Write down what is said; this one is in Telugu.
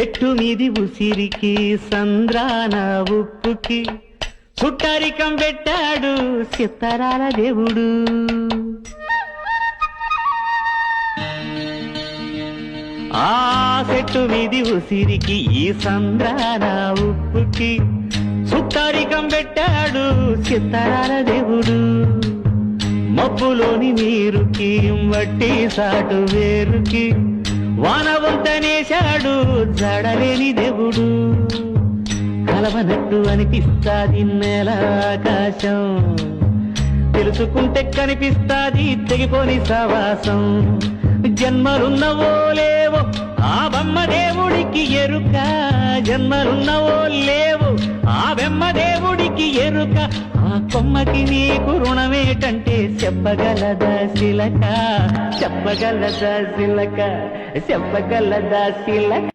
చెట్టు మీది ఉసిరికి సంద్రాన ఉప్పుకి. చుట్టరికం పెట్టాడు చిత్తరాల దేవుడు. ఆ చెట్టు మీది ఉసిరికి ఈ సంద్రాన ఉప్పుకి. చుట్టరికం పెట్టాడు చిత్తరాల దేవుడు. మబ్బులోని నీరుకి వట్టి సాటు వేరుకి. వానవంతనేశాడు జడలేని దేవుడు. కలవనట్టు అనిపిస్తాది నేల ఆకాశం తెలుసుకుంటే కనిపిస్తాది తెగిపోని సవాసం. జన్మలున్నవో లేవో ఆ బొమ్మ దేవుడికి ఎరుక. జన్మలున్నవో లేవు ఆ బెమ్మ దేవుడికి ఎరుక. ఆ కొమ్మకి నీకు రుణమేటంటే చెప్పగలదా శిలక? చెప్పగలదా శిలక? చెప్పగలదా శిలక?